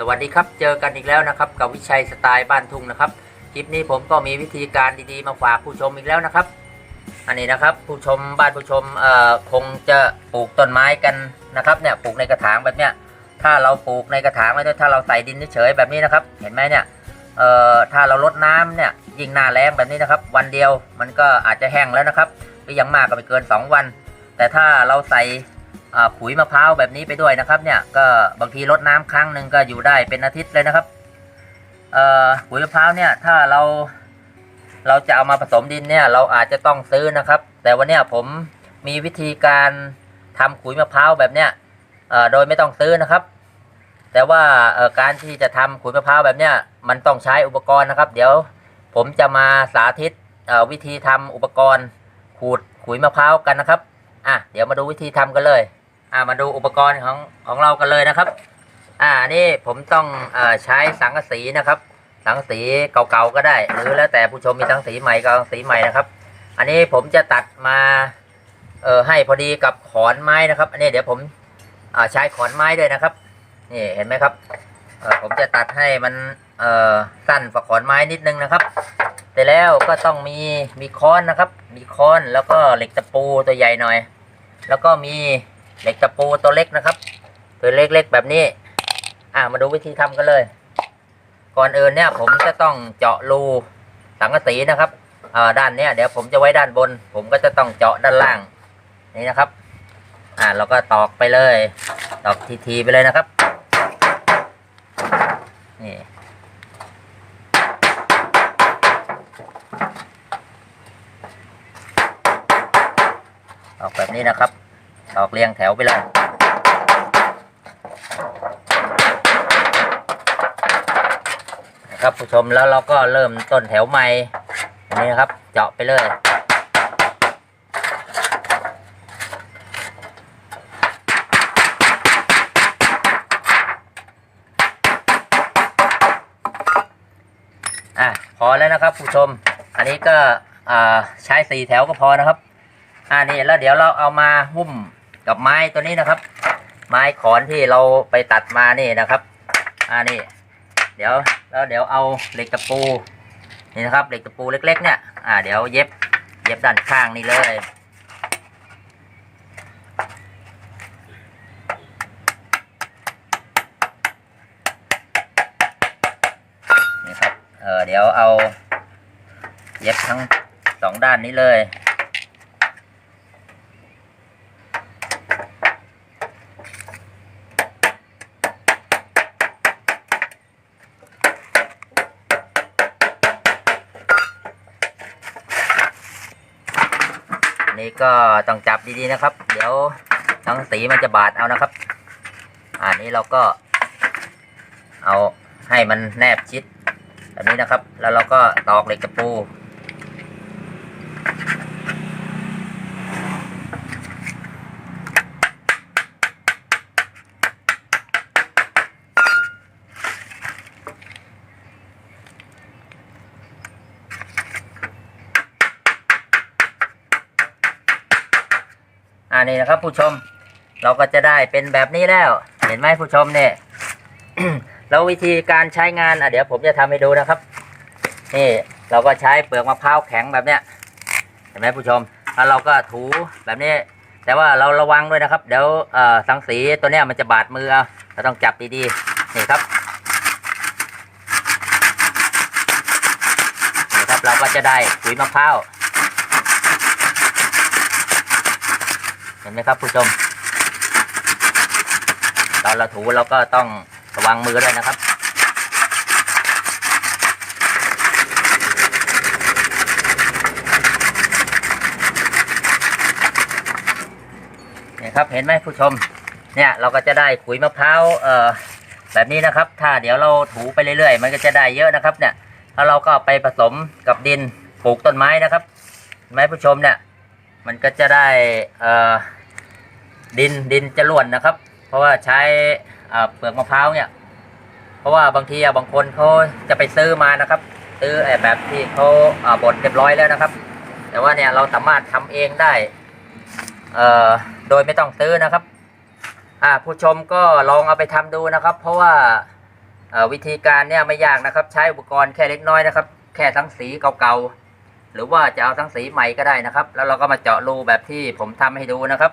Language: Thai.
สวัสดีครับ เจอกันอีกแล้วนะครับกับวิชัยสไตล์บ้านทุ่งนะครับ คลิปนี้ผมก็มีวิธีการดีๆ มาฝากผู้ชมอีกแล้วนะครับ อันนี้นะครับผู้ชมบ้านผู้ชมเอ่อคงจะปลูกต้นไม้กันนะครับเนี่ยปลูกในกระถางแบบเนี้ยถ้าเราปลูกในกระถางไม่ได้ถ้าเราใส่ดินเฉยๆแบบนี้นะครับ เห็นไหมเนี่ยเอ่อถ้าเราลดน้ำเนี่ยยิ่งหน้าแล้งแบบนี้นะครับ วันเดียวมันก็อาจจะแห้งแล้วนะครับหรืออยังมากก็ไม่เกิน 2 วัน แต่ถ้าเราใส่ อ่าขุยมะพร้าวแบบนี้ไปด้วยนะครับเนี่ยก็บางทีลดน้ำครั้งหนึ่งก็อยู่ได้เป็นอาทิตย์เลยนะครับเอ่อขุยมะพร้าวเนี่ยถ้าเราเราจะเอามาผสมดินเนี่ยเราอาจจะต้องซื้อนะครับ แต่วันนี้ผมมีวิธีการทำขุยมะพร้าวแบบเนี้ยโดยไม่ต้องซื้อนะครับ แต่ว่าการที่จะทำขุยมะพร้าวแบบเนี้ยมันต้องใช้อุปกรณ์นะครับ เดี๋ยวผมจะมาสาธิตวิธีทำอุปกรณ์ขูดขุยมะพร้าวกันนะครับอะเดี๋ยวมาดูวิธีทำกันเลย อะมาดูอุปกรณ์ของของเรากันเลยนะครับ อ่านี่ผมต้องอใช้สังกะสีนะครับ สังกะสีเก่าๆก็ได้ หรือแล้วแต่ผู้ชมมีสังกะสีใหม่ก็สังกะสีใหม่นะครับ อันนี้ผมจะตัดมาเออให้พอดีกับขอนไม้นะครับ อันนี้เดี๋ยวผมอ่าใช้ขอนไม้ด้วยนะครับนี่เห็นไหมครับเออผมจะตัดให้มันเออสั้นฝักขอนไม้นิดนึงนะครับแต่แล้วก็ต้องมีมีค้อนนะครับ มีค้อนแล้วก็เหล็กตะปูตัวใหญ่หน่อย แล้วก็มี เหล็กตะปูตัวเล็กนะครับ ตัวเล็กๆแบบนี้ อ่ามาดูวิธีทำกันเลย ก่อนอื่นเนี่ยผมจะต้องเจาะรูสังกะสีนะครับอ่าด้านเนี้ยเดี๋ยวผมจะไว้ด้านบน ผมก็จะต้องเจาะด้านล่างนี่นะครับ อ่าเราก็ตอกไปเลย ตอกทีๆไปเลยนะครับนี่ตอกแบบนี้นะครับ ตอกเรียงแถวไปเลยนะครับผู้ชมแล้วเราก็เริ่มต้นแถวใหม่นนี้นะครับ เจาะไปเลยอะพอแล้วนะครับผู้ชม อันนี้ก็ใช้สี่แถวก็พอนะครับ อ่านี่แล้วเดี๋ยวเราเอามาหุ้ม กับไม้ตัวนี้นะครับ ไม้ขอนที่เราไปตัดมานี่นะครับอ่านี่เดี๋ยวแล้วเดี๋ยวเอาเหล็กตะปูนี่นะครับเหล็กตะปูเล็ก ๆ เนี่ยอ่าเดี๋ยวเย็บเย็บด้านข้างนี่เลยนี่ครับเออเดี๋ยวเอา เย็บทั้งสองด้านนี้เลย นี้ก็ต้องจับดีๆนะครับ เดี๋ยวทั้งสีมันจะบาดเอานะครับ อันนี้เราก็ เอาให้มันแนบชิดแบบนี้นะครับ แล้วเราก็ตอกเหล็กตะปู อันนี้นะครับ ผู้ชม เราก็จะได้เป็นแบบนี้แล้ว เห็นไหมผู้ชมเนี่ย แล้ววิธีการใช้งานอะเดี๋ยวผมจะทำให้ดูนะครับ นี่เราก็ใช้เปลือกมะพร้าวแข็งแบบเนี้ย เห็นไหมผู้ชม แล้วเราก็ถูแบบนี้ แต่ว่าเราระวังด้วยนะครับ เดี๋ยวสังสีตัวเนี้ยมันจะบาดมือเอาเราต้องจับดีๆ นี่ครับนี่ครับเราก็จะได้ขุยมะพร้าว ห็นไหมครับผู้ชม ตอนเราถูเราก็ต้องระวังมือด้วยนะครับเนี่ยครับเห็นไหมผู้ชม เนี่ยเราก็จะได้ขุยมะพร้าวเอ่อแบบนี้นะครับ ถ้าเดี๋ยวเราถูไปเรื่อยๆ มันก็จะได้เยอะนะครับ เนี่ยแล้วเราก็ไปผสมกับดินปลูกต้นไม้นะครับไหมผู้ชมเนี่ย มันก็จะได้เอ่อ ดินดินจะล้วนนะครับ เพราะว่าใช้เปลือกมะพร้าวเนี่ย เพราะว่าบางทีบางคนเขาจะไปซื้อมานะครับ ซื้อแบบที่เขาบดเรียบร้อยแล้วนะครับ แต่ว่าเนี่ยเราสามารถทำเองได้เออโดยไม่ต้องซื้อนะครับผู้ชมก็ลองเอาไปทำดูนะครับ เพราะว่าวิธีการเนี่ยไม่ยากนะครับ ใช้อุปกรณ์แค่เล็กน้อยนะครับ แค่ทั้งสีเก่าๆหรือว่าจะเอาทั้งสีใหม่ก็ได้นะครับ แล้วเราก็มาเจาะรูแบบที่ผมทำให้ดูนะครับ